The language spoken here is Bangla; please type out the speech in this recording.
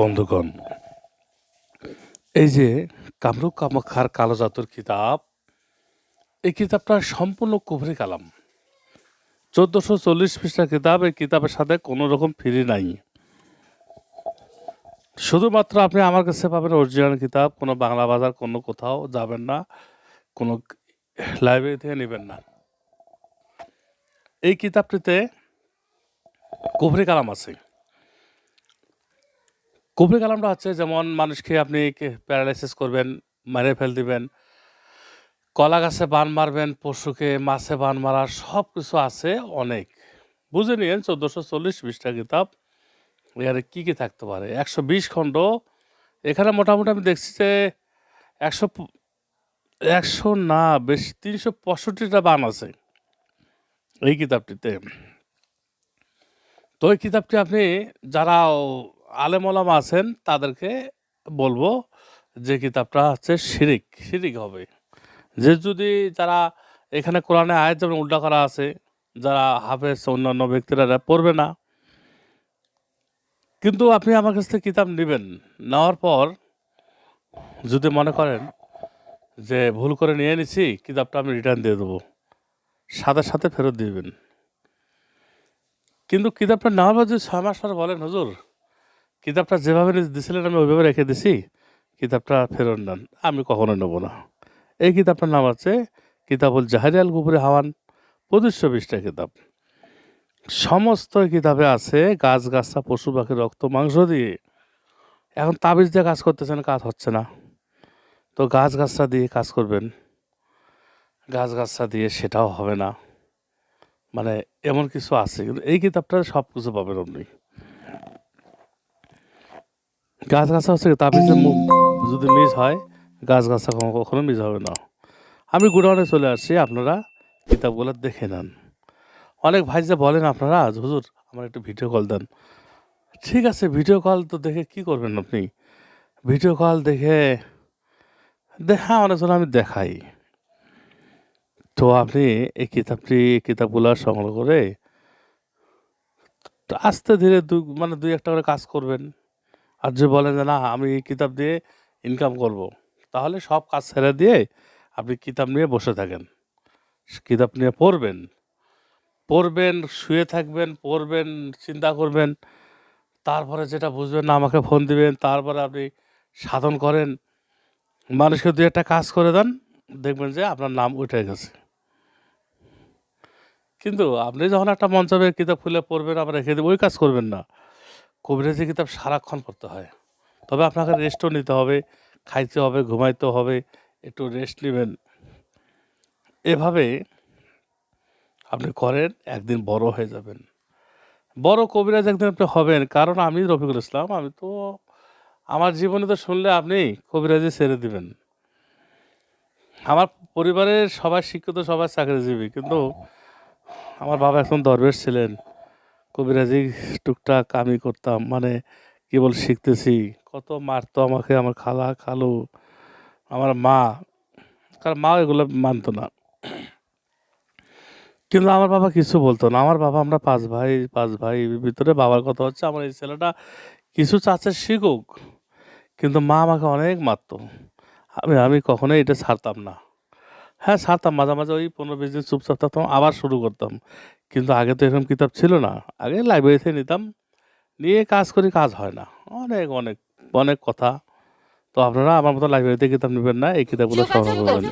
বন্ধুগণ, এই যে কামরূপ কামাখ্যার কালো জাতুর কিতাব, এই কিতাবটা সম্পূর্ণ কুফরি কালাম। চোদ্দোশো চল্লিশ পৃষ্ঠা কিতাব, এই কিতাবের সাথে কোনো রকম ফ্রি নাই। শুধুমাত্র আপনি আমার কাছে পাবেন অরিজিনাল কিতাব, কোনো বাংলা বাজার, কোনো কোথাও যাবেন না, কোনো লাইব্রেরি থেকে নেবেন না। এই কিতাবটিতে কুফরি কালাম আছে। কুফরি কালামটা হচ্ছে যেমন মানুষকে আপনি প্যারালাইসিস করবেন মেরে ফেল দিবেন, কলা গাছে বান মারবেন, পশুকে মাছে বান মারা সব কিছু আছে অনেক। বুঝে নিন চোদ্দোশো চল্লিশ বিশটা কিতাব। এখানে কী কী থাকতে পারে? একশো বিশ খণ্ড। এখানে মোটামুটি আমি দেখছি যে একশো একশো না, বেশ তিনশো পঁয়ষট্টিটা বান আছে এই কিতাবটিতে। তো এই কিতাবটি আপনি যারা আলেমলাম আছেন, তাদেরকে বলব যে কিতাবটা হচ্ছে শিরিক শিরিক হবে। যে যদি যারা এখানে কোরআনে আয়াত যেমন উল্টা করা আছে, যারা হাফেজ, অন্যান্য ব্যক্তিরা পড়বে না। কিন্তু আপনি আমার কাছ থেকে কিতাব নেবেন, নেওয়ার পর যদি মনে করেন যে ভুল করে নিয়ে নিছি কিতাবটা আমি রিটার্ন দিয়ে দেবো। সাথে সাথে ফেরত দিবেন। কিন্তু কিতাবটা নেওয়ার পর যদি ছয় মাস পর বলেন, হুজুর কিতাবটা যেভাবে দিয়েছিলেন, আমি ওইভাবে রেখে দিছি, কিতাবটা ফেরত নেন। আমি কখনো নেব না। এই কিতাবটার নাম আছে কিতাবুল জাহারিয়াল গুপুরে হাওয়ান, পঁচিশশো বিশটা কিতাব। সমস্ত কিতাবে আছে গাছ, গাছটা, পশু, পাখি, রক্ত, মাংস দিয়ে। এখন তাবিজ দিয়ে কাজ করতেছেন, কাজ হচ্ছে না। তো গাছ, গাছটা দিয়ে কাজ করবেন। গাছ, গাছটা দিয়ে সেটাও হবে না। মানে এমন কিছু আছে, কিন্তু এই কিতাবটা সব কিছু পাবেন আপনি। গাছ গাছা হচ্ছে তাবিজের মুখ যদি মিস হয় গাছ গাছা কখনো- মিস হবে না। আমি গুডাউনে চলে আসছি, আপনারা কিতাবগুলো দেখে নেন। অনেক ভাই যে বলেন আপনারা, হুজুর, আমার একটু ভিডিও কল দেন। ঠিক আছে ভিডিও কল তো দেখে কি করবেন আপনি? ভিডিও কল দেখে দেখা অনেক সময় আমি দেখাই। তো আপনি এই কিতাবটি কিতাবগুলো সংগ্রহ করে আস্তে ধীরে দু মানে দুই একটা করে কাজ করবেন। আর যদি বলেন যে, না, আমি এই কিতাব দিয়ে ইনকাম করব। তাহলে সব কাজ ছেড়ে দিয়ে আপনি কিতাব নিয়ে বসে থাকেন। কিতাব নিয়ে পড়বেন। পড়বেন, শুয়ে থাকবেন, পড়বেন, চিন্তা করবেন। তারপরে যেটা বুঝবেন, না, আমাকে ফোন দিবেন। তারপরে আপনি সাধন করেন। মানুষকে দু একটা কাজ করে দেন, দেখবেন যে আপনার নাম উঠে গেছে। কিন্তু আপনি যখন একটা মঞ্চবে কিতাব খুলে পড়বেন আবার রেখে দেবেন ওই কাজ করবেন না। কবিরাজি কিতাব সারাক্ষণ পড়তে হয়। তবে আপনাকে রেস্টও নিতে হবে, খাইতে হবে, ঘুমাইতে হবে, একটু রেস্ট নেবেন। এভাবে আপনি করেন, একদিন বড় হয়ে যাবেন। বড় কবিরাজ একদিন আপনি হবেন। কারণ আমি রফিকুল ইসলাম, আমি তো, আমার জীবনে তো শুনলে আপনি কবিরাজি ছেড়ে দিবেন। আমার পরিবারের সবাই শিক্ষিত, সবাই চাকরিজীবী, কিন্তু আমার বাবা এখন দরবেশ ছিলেন। কবিরাজি টুকটাক আমি করতাম। মানে কেবল শিখতেছি। কত মারতো আমাকে আমার খালা, খালু, আমার মা। কারণ মা এগুলো মানতো না। কিন্তু আমার বাবা কিছু বলতো না। আমার বাবা আমরা পাঁচ ভাই পাঁচ ভাই ভিতরে বাবার কথা হচ্ছে, আমার এই ছেলেটা কিছু চাচ্ছে শিখুক। কিন্তু মা আমাকে অনেক মারতো। আমি আমি কখনোই এটা ছাড়তাম না। হ্যাঁ সারতাম মাঝে মাঝে ওই পনেরো বিশ দিন চুপচাপ থাকতাম আবার শুরু করতাম। কিন্তু আগে তো এরকম কিতাব ছিল না। আগে লাইব্রেরিতে নিতাম নিয়ে কাজ করি কাজ হয় না। অনেক অনেক অনেক কথা। তো আপনারা আমার মতো লাইব্রেরিতে কিতাব নেবেন না এই কিতাবগুলো সংগ্রহ করবেন